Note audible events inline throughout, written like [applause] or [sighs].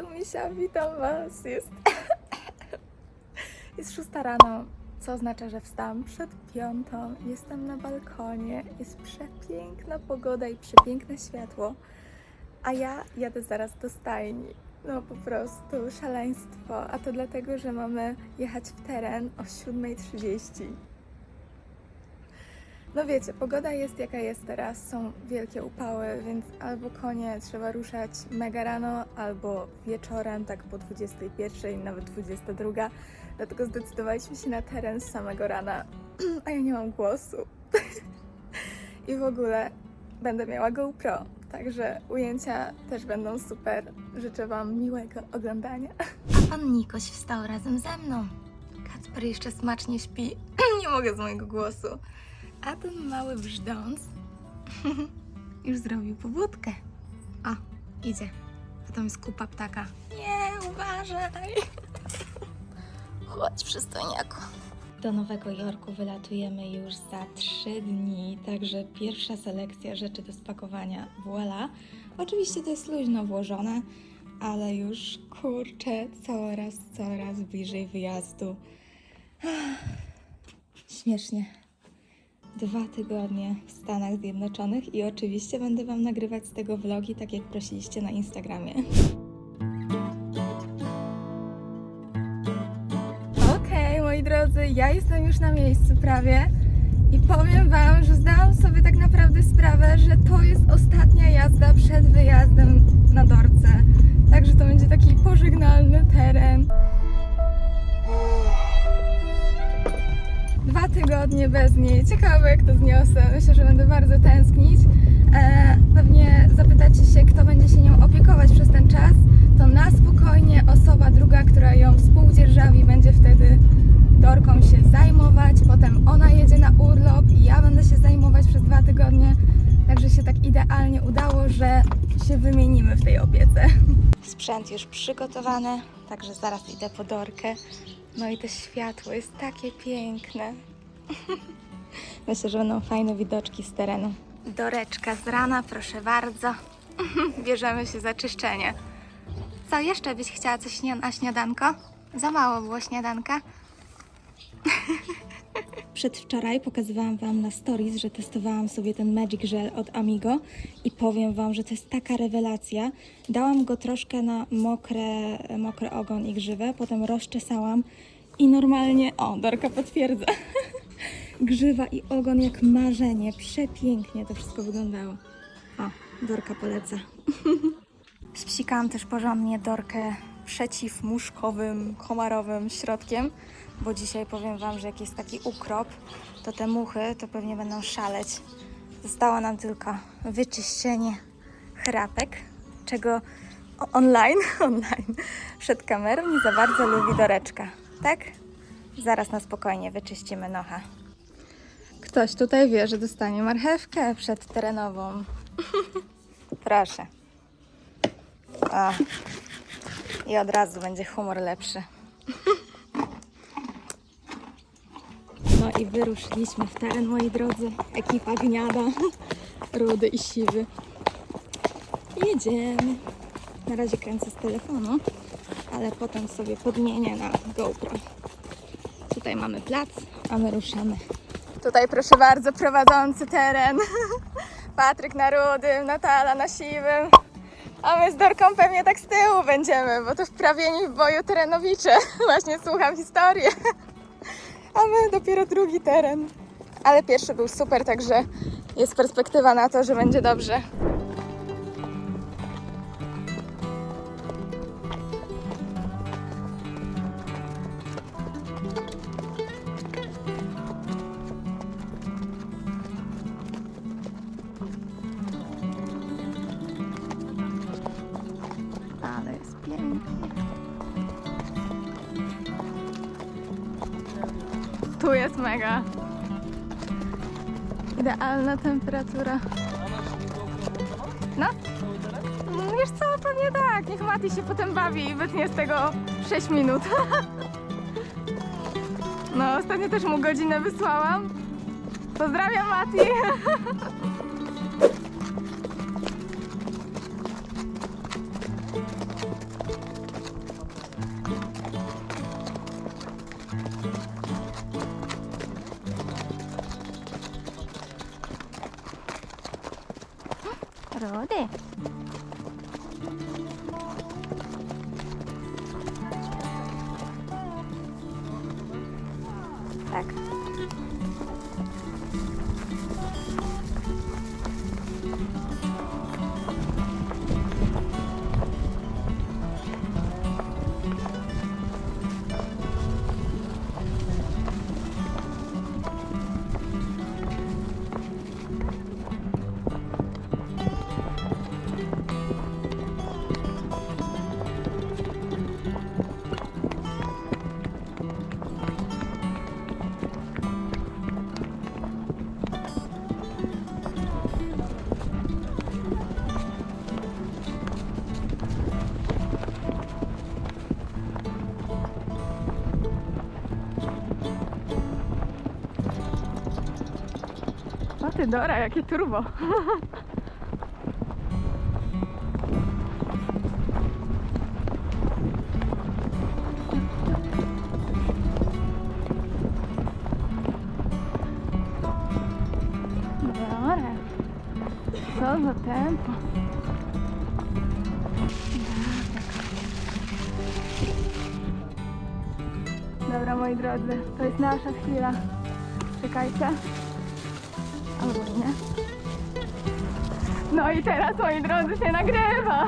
tu misia, witam was. Jest, jest szósta rano, co oznacza, że wstałam przed piątą. Jestem na balkonie, jest przepiękna pogoda i przepiękne światło. A ja jadę zaraz do stajni. No po prostu szaleństwo. A to dlatego, że mamy jechać w teren o 7.30. No wiecie, pogoda jest jaka jest teraz, są wielkie upały, więc albo konie trzeba ruszać mega rano, albo wieczorem, tak po 21, nawet 22. Dlatego zdecydowaliśmy się na teren z samego rana, [clears throat] a ja nie mam głosu. [laughs] I w ogóle będę miała GoPro, także ujęcia też będą super. Życzę Wam miłego oglądania. A pan Nikoś wstał razem ze mną. Kacper jeszcze smacznie śpi. [clears throat] nie mogę z mojego głosu. A ten mały brzdąc [laughs] już zrobił pobudkę. O, idzie. A tam jest kupa ptaka. Nie, uważaj. Chodź, przystojniaku. Do Nowego Jorku wylatujemy już za trzy dni, także pierwsza selekcja rzeczy do spakowania voila. Oczywiście to jest luźno włożone, ale już kurczę, coraz, coraz bliżej wyjazdu. [sighs] Śmiesznie dwa tygodnie w Stanach Zjednoczonych i oczywiście będę Wam nagrywać z tego vlogi, tak jak prosiliście na Instagramie. Okej, moi drodzy, ja jestem już na miejscu prawie i powiem Wam, że zdałam sobie tak naprawdę sprawę, że to jest ostatnia jazda przed wyjazdem na Dorce. Także to będzie taki pożegnalny teren. Tygodnie bez niej. Ciekawe, jak to zniosę. Myślę, że będę bardzo tęsknić. E, pewnie zapytacie się, kto będzie się nią opiekować przez ten czas. To na spokojnie osoba druga, która ją współdzierżawi, będzie wtedy Dorką się zajmować. Potem ona jedzie na urlop i ja będę się zajmować przez dwa tygodnie. Także się tak idealnie udało, że się wymienimy w tej opiece. Sprzęt już przygotowany, także zaraz idę po Dorkę. No i to światło jest takie piękne. [laughs] Myślę, że będą fajne widoczki z terenu. Doreczka z rana, proszę bardzo. [laughs] Bierzemy się za czyszczenie. Co, jeszcze byś chciała coś na śniadanko? Za mało było śniadanka. [laughs] Przedwczoraj pokazywałam Wam na stories, że testowałam sobie ten Magic Gel od Amigo i powiem Wam, że to jest taka rewelacja. Dałam go troszkę na mokre, mokry ogon i grzywę, potem rozczesałam i normalnie, o, Dorka potwierdza, grzywa i ogon jak marzenie. Przepięknie to wszystko wyglądało. O, Dorka poleca. [laughs] Spsikałam też porządnie Dorkę przeciwmuszkowym, komarowym środkiem, bo dzisiaj powiem Wam, że jak jest taki ukrop, to te muchy to pewnie będą szaleć. Zostało nam tylko wyczyszczenie chrapek, czego online, [laughs] online, przed kamerą nie za bardzo lubi Doreczka, tak? Zaraz na spokojnie wyczyścimy nocha. Ktoś tutaj wie, że dostanie marchewkę przedterenową. [laughs] Proszę. O. I od razu będzie humor lepszy. No i wyruszyliśmy w teren, moi drodzy. Ekipa gniada, [laughs] rudy i siwy. Jedziemy. Na razie kręcę z telefonu, ale potem sobie podmienię na GoPro. Tutaj mamy plac, a my ruszamy. Tutaj proszę bardzo prowadzący teren. [laughs] Patryk na rudym, Natala na siwym. A my z Dorką pewnie tak z tyłu będziemy, bo to wprawieni w boju terenowicze. [laughs] Właśnie słucham historii. [laughs] A my dopiero drugi teren. Ale pierwszy był super, także jest perspektywa na to, że będzie dobrze. Tu jest mega. Idealna temperatura. No? No Wiesz co, pewnie tak. Niech Mati się potem bawi i wytnie z tego 6 minut. [laughs] No, ostatnio też mu godzinę wysłałam. Pozdrawiam Mati. [laughs] Rudy. Ty Dora, jakie turbo. Dora, co za tempo. Dobra, moi drodzy, to jest nasza chwila. Czekajcie. No i teraz, moi drodzy, się nagrywa.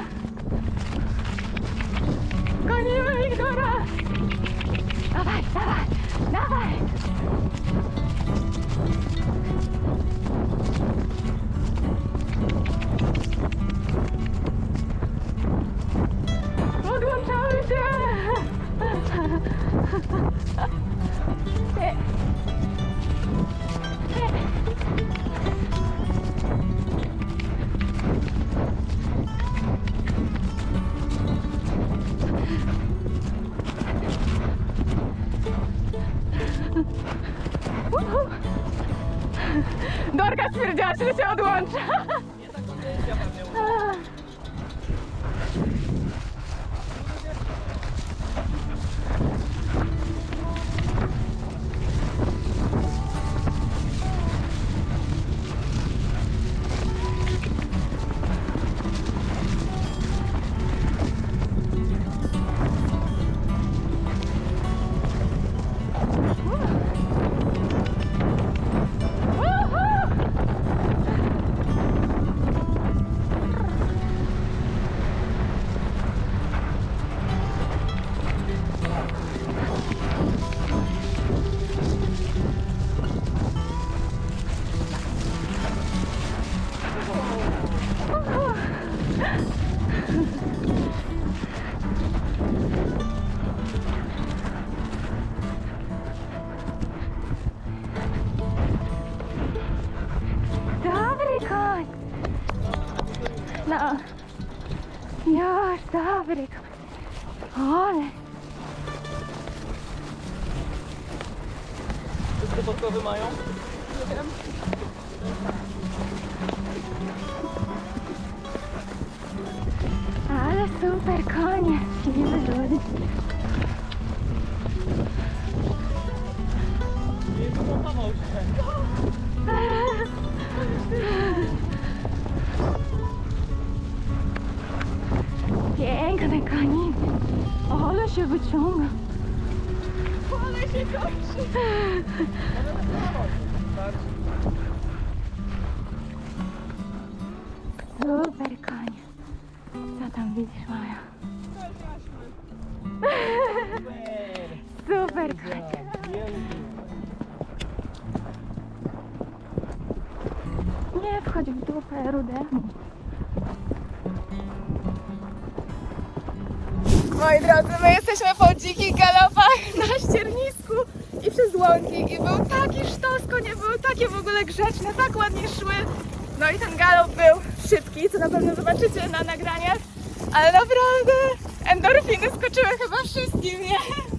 Wszystkie podkowy mają? Ale super konie. Siwy ludy. Nie pokochał się. Piękne konie. Ale się wyciąga. Ale się kończy. Super konie. Co tam widzisz, Maja? Super konie. Nie wchodź w dupę rudemu. Moi drodzy, my jesteśmy po dzikich galopach na ściernisku i przez łąki i był taki sztos, konie były takie w ogóle grzeczne, tak ładnie szły. No i ten galop był szybki, co na pewno zobaczycie na nagraniach, ale naprawdę endorfiny skoczyły chyba wszystkim, nie? Nie,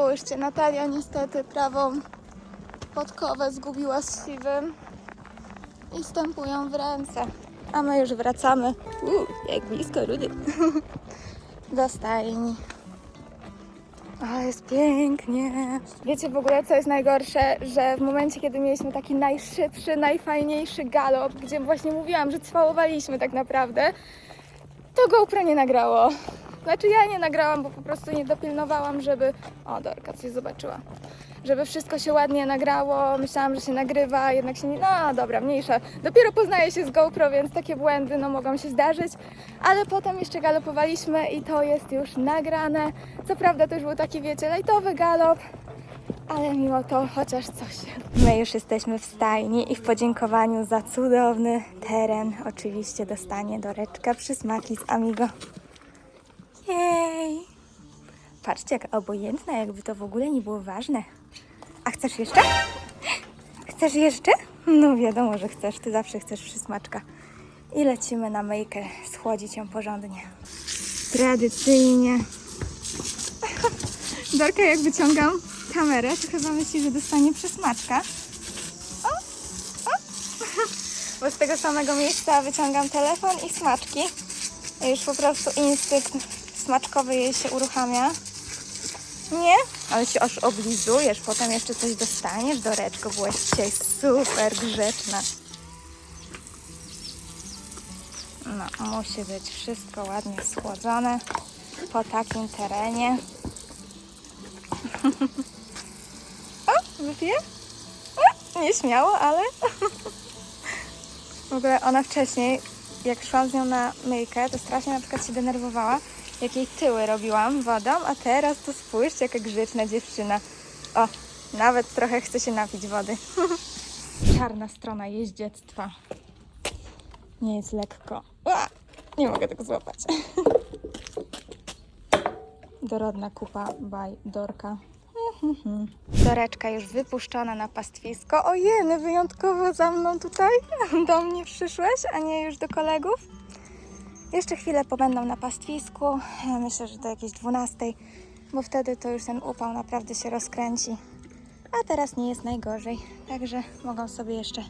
Spójrzcie, Natalia niestety prawą podkowę zgubiła z siwym i stępują w ręce. A my już wracamy. Jak blisko rudy. [laughs] do stajni. Ale jest pięknie. Wiecie w ogóle, co jest najgorsze? Że w momencie, kiedy mieliśmy taki najszybszy, najfajniejszy galop, gdzie właśnie mówiłam, że cwałowaliśmy tak naprawdę, to GoPro nie nagrało. Znaczy ja nie nagrałam, bo po prostu nie dopilnowałam, żeby... O, Dorka coś zobaczyła. Żeby wszystko się ładnie nagrało. Myślałam, że się nagrywa, jednak się nie... No dobra, mniejsza. Dopiero poznaję się z GoPro, więc takie błędy no mogą się zdarzyć. Ale potem jeszcze galopowaliśmy i to jest już nagrane. Co prawda to już był taki, wiecie, lajtowy galop, ale mimo to chociaż coś. My już jesteśmy w stajni i w podziękowaniu za cudowny teren oczywiście dostanie Doreczka przysmaki z Amigo. Patrzcie, jak obojętna, jakby to w ogóle nie było ważne. A chcesz jeszcze? Chcesz jeszcze? No wiadomo, że chcesz. Ty zawsze chcesz przysmaczka. I lecimy na myjkę, schłodzić ją porządnie. Tradycyjnie. Dorka, jak wyciągam kamerę, to chyba myśli, że dostanie przysmaczka. O, o. Bo z tego samego miejsca wyciągam telefon i smaczki. Już po prostu instynkt smaczkowy jej się uruchamia. Nie? Ale się aż oblizujesz, potem jeszcze coś dostaniesz, Doreczko. Byłaś dzisiaj super grzeczna. No, musi być wszystko ładnie schłodzone po takim terenie. [laughs] o, wypiję? O, nieśmiało, ale... [laughs] w ogóle ona wcześniej, jak szłam z nią na myjkę, to strasznie na przykład się denerwowała, jak jej tyły robiłam wodą, a teraz to spójrzcie, jaka grzeczna dziewczyna. O, nawet trochę chce się napić wody. [laughs] Czarna strona jeździectwa. Nie jest lekko. Nie mogę tego złapać. [laughs] Dorodna kupa by Dorka. [laughs] Doreczka już wypuszczona na pastwisko. Ojeny, wyjątkowo za mną tutaj do mnie przyszłeś, a nie już do kolegów. Jeszcze chwilę pobędą na pastwisku. Myślę, że do jakiejś 12, bo wtedy to już ten upał naprawdę się rozkręci. A teraz nie jest najgorzej, także mogą sobie jeszcze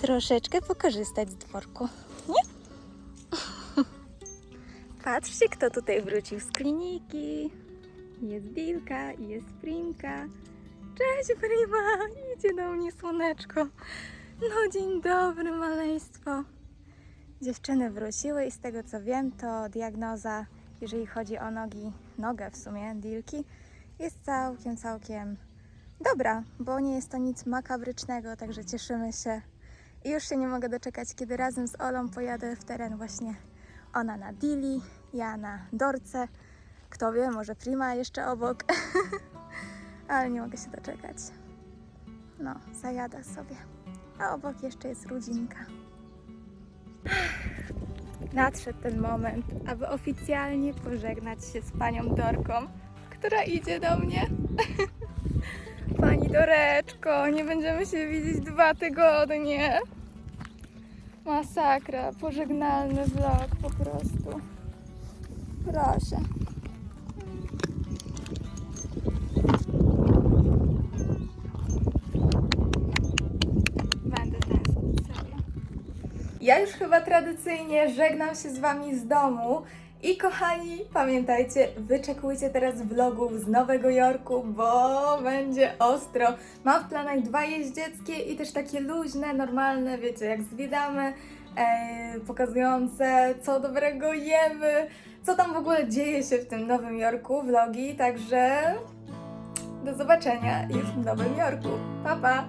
troszeczkę pokorzystać z dworku. Nie? [laughs] Patrzcie, kto tutaj wrócił z kliniki. Jest Dilka i jest Primka. Cześć Prima, idzie do mnie słoneczko. No dzień dobry maleństwo. Dziewczyny wróciły i z tego co wiem, to diagnoza, jeżeli chodzi o nogi, nogę w sumie, Dilki, jest całkiem, całkiem dobra, bo nie jest to nic makabrycznego, także cieszymy się. I już się nie mogę doczekać, kiedy razem z Olą pojadę w teren właśnie ona na Dili, ja na Dorce. Kto wie, może Prima jeszcze obok. [laughs] Ale nie mogę się doczekać. No, zajada sobie. A obok jeszcze jest Rudzinka. Nadszedł ten moment, aby oficjalnie pożegnać się z panią Dorką, która idzie do mnie. [laughs] Pani Doreczko, nie będziemy się widzieć dwa tygodnie. Masakra, pożegnalny vlog po prostu. Proszę. Ja już chyba tradycyjnie żegnam się z Wami z domu. I kochani, pamiętajcie, wyczekujcie teraz vlogów z Nowego Jorku, bo będzie ostro. Mam w planach dwa jeździeckie i też takie luźne, normalne, wiecie, jak zwiedzamy, e, pokazujące co dobrego jemy, co tam w ogóle dzieje się w tym Nowym Jorku, vlogi, także do zobaczenia już w Nowym Jorku. Pa, pa!